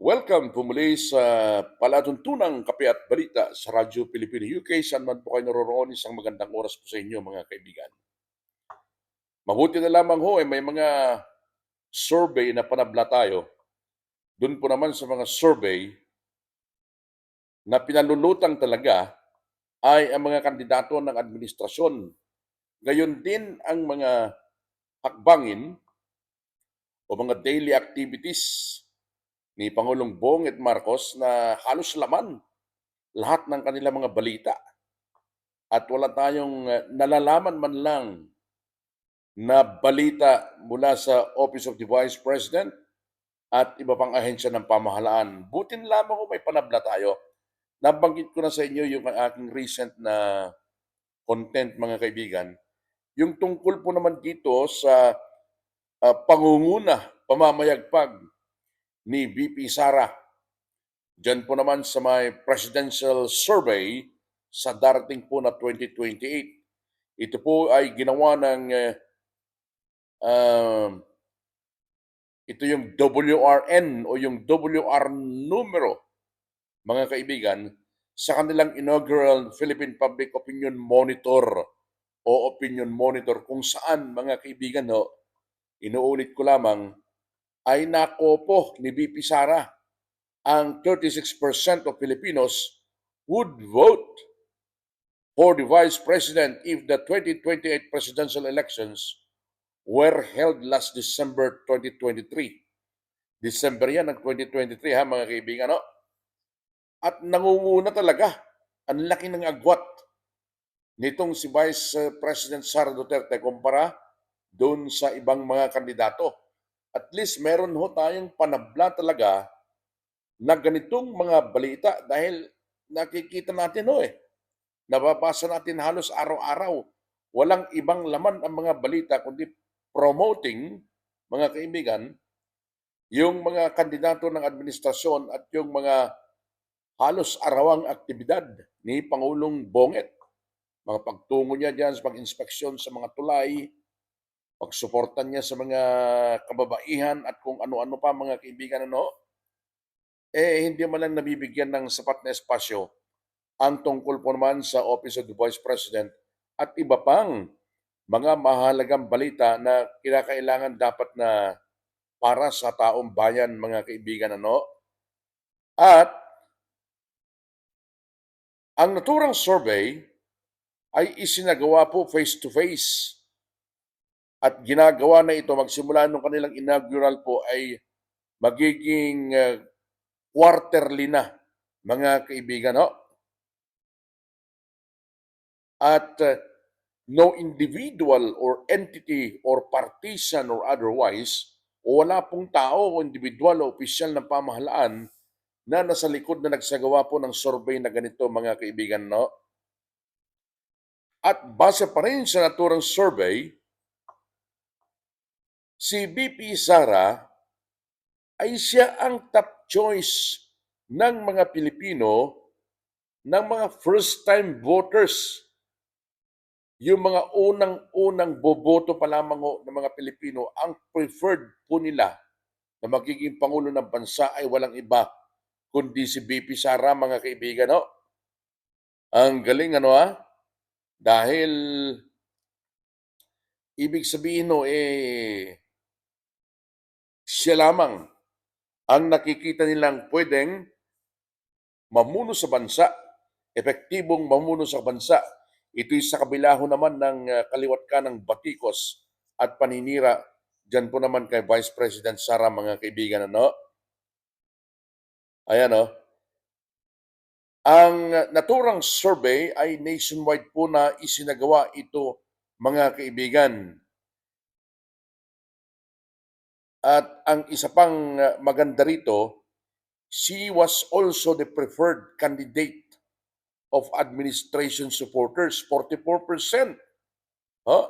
Welcome po muli sa palatuntunang kape at balita sa Radyo Pilipino UK. Saan man po kayo naroroon, isang magandang oras po sa inyo mga kaibigan. Mabuti na lamang ho, eh, may mga survey na panabla tayo. Doon po naman sa mga survey na pinalulutang talaga ay ang mga kandidato ng administrasyon. Gayon din ang mga hakbangin o mga daily activities ni Pangulong Bong at Marcos na halos laman lahat ng kanilang mga balita. At wala tayong uh, nalalaman man lang na balita mula sa Office of the Vice President at iba pang ahensya ng pamahalaan. Butin lamang kung may panabla tayo. Nabanggit ko na sa inyo yung aking recent na content mga kaibigan. Yung tungkol po naman dito sa uh, pangunguna, pamamayagpag ni VP Sara. Diyan po naman sa may presidential survey sa darating po na 2028. Ito po ay ginawa ng uh, uh, ito yung WRN o yung WR numero, mga kaibigan, sa kanilang inaugural Philippine Public Opinion Monitor o Opinion Monitor kung saan, mga kaibigan, no, inuulit ko lamang, ay nakopo ni VP Sara ang 36% of Filipinos would vote for the Vice President if the 2028 presidential elections were held last December 2023. December yan ng 2023 ha mga kaibigan. No? At nangunguna talaga ang laki ng agwat nitong si Vice President Sara Duterte kumpara doon sa ibang mga kandidato at least meron ho tayong panabla talaga na ganitong mga balita dahil nakikita natin ho eh. Nababasa natin halos araw-araw. Walang ibang laman ang mga balita kundi promoting, mga kaibigan, yung mga kandidato ng administrasyon at yung mga halos arawang aktibidad ni Pangulong Bonget. Mga pagtungo niya dyan sa pag-inspeksyon sa mga tulay, pagsuportan niya sa mga kababaihan at kung ano-ano pa mga kaibigan ano, eh hindi man lang nabibigyan ng sapat na espasyo ang tungkol po naman sa Office of the Vice President at iba pang mga mahalagang balita na kinakailangan dapat na para sa taong bayan mga kaibigan ano. At ang naturang survey ay isinagawa po face-to-face at ginagawa na ito magsimula nung kanilang inaugural po ay magiging uh, quarterly na mga kaibigan ho. At uh, no individual or entity or partisan or otherwise o wala pong tao o individual o opisyal ng pamahalaan na nasa likod na nagsagawa po ng survey na ganito mga kaibigan no. At base pa rin sa naturang survey, si BP Sara ay siya ang top choice ng mga Pilipino ng mga first-time voters. Yung mga unang-unang boboto pa lamang ng mga Pilipino, ang preferred po nila na magiging Pangulo ng Bansa ay walang iba kundi si BP Sara, mga kaibigan. No? Ang galing ano ha? Dahil ibig sabihin no, eh, siya lamang ang nakikita nilang pwedeng mamuno sa bansa, epektibong mamuno sa bansa. Ito'y sa kabilaho naman ng uh, kaliwat ka ng batikos at paninira dyan po naman kay Vice President Sara, mga kaibigan, ano? Ayan, no? Ang naturang survey ay nationwide po na isinagawa ito, mga kaibigan. At ang isa pang uh, maganda rito, she was also the preferred candidate of administration supporters, 44%. Huh?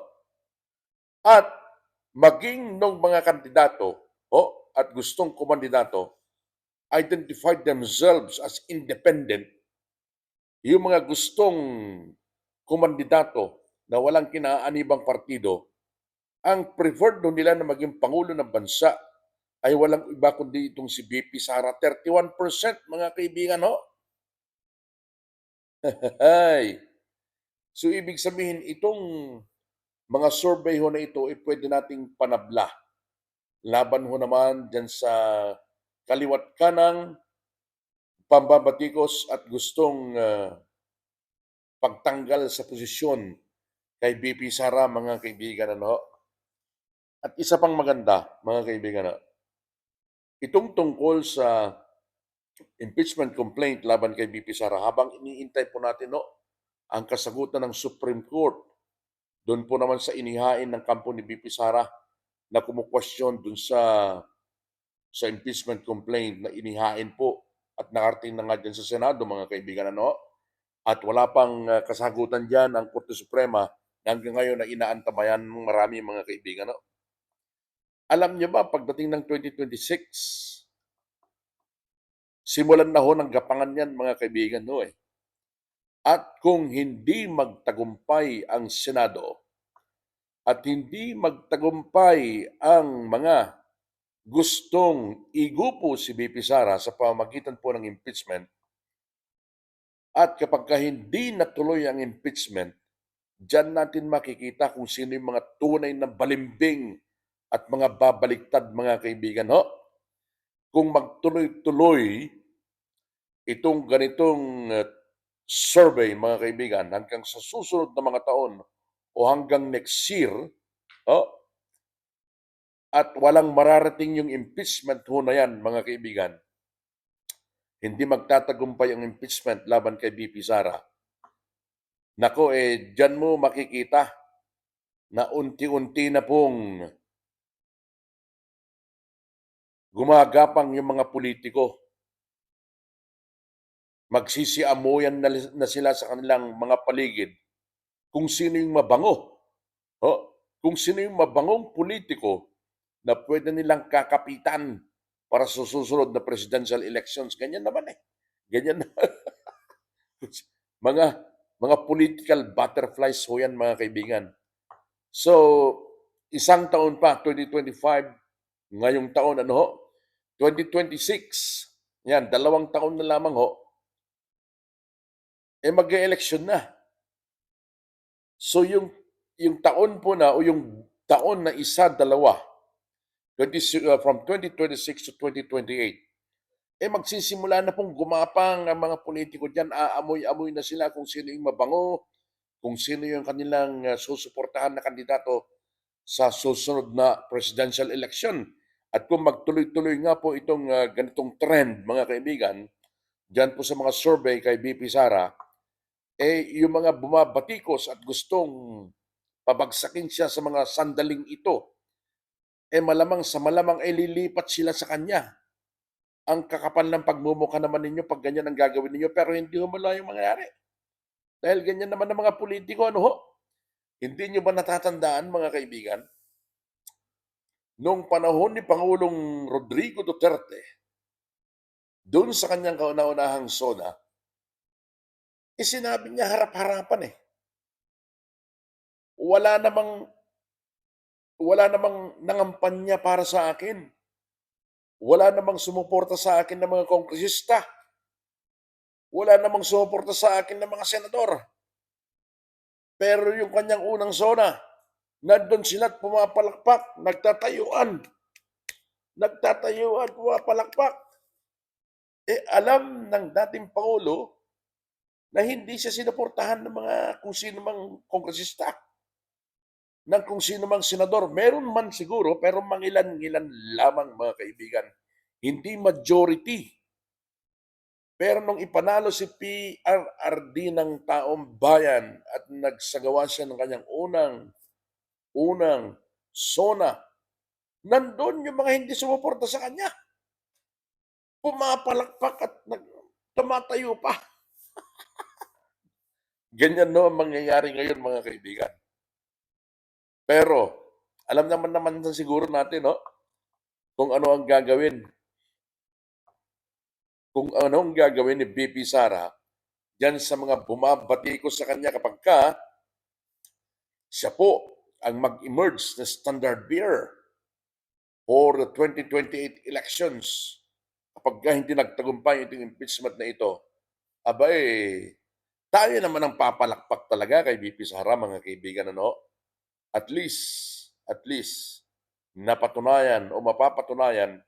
At maging ng mga kandidato oh, at gustong kumandidato, identified themselves as independent, yung mga gustong kumandidato na walang kinaanibang partido, ang preferred nila na maging Pangulo ng Bansa ay walang iba kundi itong si BP Sara. 31% mga kaibigan ho. So ibig sabihin itong mga survey ho na ito ay pwede nating panabla. Laban ho naman dyan sa kaliwat kanang pambabatikos at gustong ah, pagtanggal sa posisyon kay BP Sara mga kaibigan ano. At isa pang maganda mga kaibigan ano, itong tungkol sa impeachment complaint laban kay BP Sara habang iniintay po natin no ang kasagutan ng Supreme Court doon po naman sa inihain ng kampo ni BP Sara na kumukwestiyon doon sa sa impeachment complaint na inihain po at nakarating na nga dyan sa Senado mga kaibigan ano at wala pang uh, kasagutan dyan ang Korte Suprema na hanggang ngayon na inaantabayan ng marami mga kaibigan no? Alam niyo ba pagdating ng 2026 simulan na ho ng gapangan yan mga kaibigan no eh. At kung hindi magtagumpay ang Senado at hindi magtagumpay ang mga gustong igupo si BP Sara sa pamamagitan po ng impeachment at kapag ka hindi natuloy ang impeachment, dyan natin makikita kung sino yung mga tunay na balimbing at mga babaliktad mga kaibigan ho. Kung magtuloy-tuloy itong ganitong uh, survey mga kaibigan hanggang sa susunod na mga taon o hanggang next year oh, at walang mararating yung impeachment ho na yan mga kaibigan hindi magtatagumpay ang impeachment laban kay BP Sara nako eh dyan mo makikita na unti-unti na pong gumagapang yung mga politiko magsisiamuyan na, na sila sa kanilang mga paligid kung sino yung mabango. Oh, kung sino yung mabangong politiko na pwede nilang kakapitan para sa susunod na presidential elections. Ganyan naman eh. Ganyan na. mga mga political butterflies ho yan mga kaibigan. So, isang taon pa, 2025, ngayong taon, ano ho? 2026, yan, dalawang taon na lamang ho, eh mag-election na. So yung yung taon po na o yung taon na isa, dalawa, 20, uh, from 2026 to 2028, eh magsisimula na pong gumapang ang mga politiko dyan, aamoy-amoy na sila kung sino yung mabango, kung sino yung kanilang uh, susuportahan na kandidato sa susunod na presidential election. At kung magtuloy-tuloy nga po itong uh, ganitong trend, mga kaibigan, dyan po sa mga survey kay BP Sara, eh yung mga bumabatikos at gustong pabagsakin siya sa mga sandaling ito, eh malamang sa malamang ay lilipat sila sa kanya. Ang kakapal ng pagmumukha naman ninyo pag ganyan ang gagawin ninyo, pero hindi mo mula yung mangyayari. Dahil ganyan naman ng mga politiko, ano ho? Hindi nyo ba natatandaan, mga kaibigan? Noong panahon ni Pangulong Rodrigo Duterte, doon sa kanyang kauna-unahang sona, eh sinabi niya harap-harapan eh. Wala namang wala namang nangampanya para sa akin. Wala namang sumuporta sa akin ng mga kongresista. Wala namang sumuporta sa akin ng mga senador. Pero yung kanyang unang zona, nandun sila at pumapalakpak, nagtatayuan. Nagtatayuan, pumapalakpak. Eh alam ng dating Pangulo na hindi siya sinuportahan ng mga kung sino mang kongresista, ng kung sino mang senador. Meron man siguro, pero mangilan-ngilan lamang mga kaibigan. Hindi majority. Pero nung ipanalo si PRRD ng taong bayan at nagsagawa siya ng kanyang unang unang sona, nandun yung mga hindi sumuporta sa kanya. Pumapalakpak at nag, tumatayo pa. Ganyan no ang mangyayari ngayon mga kaibigan. Pero, alam naman naman na siguro natin, no? Kung ano ang gagawin. Kung ano ang gagawin ni BP Sara dyan sa mga bumabati ko sa kanya kapag ka siya po ang mag-emerge na standard bearer for the 2028 elections, kapag ka hindi nagtagumpay itong impeachment na ito, abay, tayo naman ang papalakpak talaga kay BP Sara, mga kaibigan, ano? At least, at least, napatunayan o mapapatunayan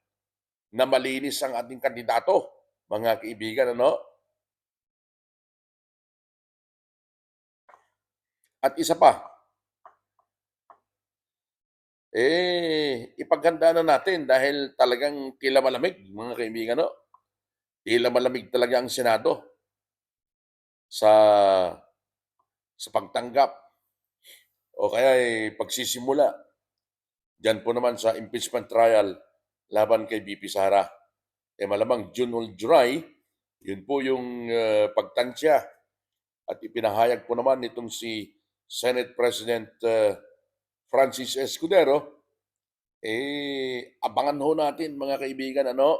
na malinis ang ating kandidato, mga kaibigan, ano? At isa pa, eh, ipaghanda na natin dahil talagang tila malamig, mga kaibigan, no? Tila malamig talaga ang Senado sa sa pagtanggap o kaya eh, pagsisimula Diyan po naman sa impeachment trial laban kay BP Sara. Eh malamang June or July, yun po yung uh, pagtansya at ipinahayag po naman nitong si Senate President uh, Francis Escudero, eh abangan ho natin mga kaibigan ano?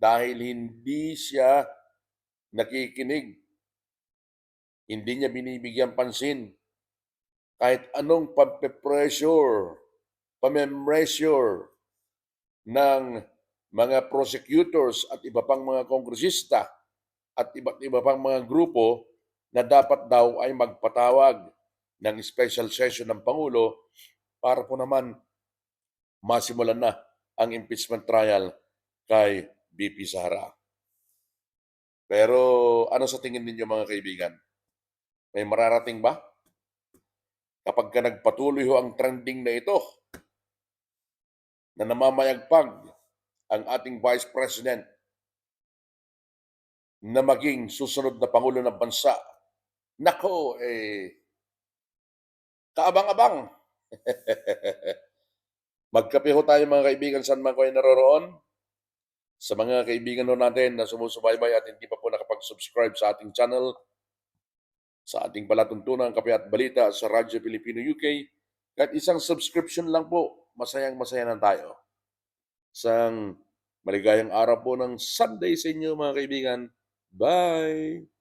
Dahil hindi siya nakikinig. Hindi niya binibigyan pansin. Kahit anong pampe-pressure pamemressure ng mga prosecutors at iba pang mga kongresista at iba't iba pang mga grupo na dapat daw ay magpatawag ng special session ng Pangulo para po naman masimulan na ang impeachment trial kay BP Sara. Pero ano sa tingin ninyo mga kaibigan? May mararating ba? Kapag ka nagpatuloy ho ang trending na ito, na namamayagpag ang ating Vice President na maging susunod na Pangulo ng Bansa. Nako, eh, kaabang-abang. Magkape ho tayo mga kaibigan saan man kayo naroroon. Sa mga kaibigan ho natin na sumusubaybay at hindi pa po nakapag-subscribe sa ating channel, sa ating palatuntunan, kape at balita sa Radyo Pilipino UK, kahit isang subscription lang po, masayang masaya na tayo. Isang maligayang araw po ng Sunday sa inyo mga kaibigan. Bye!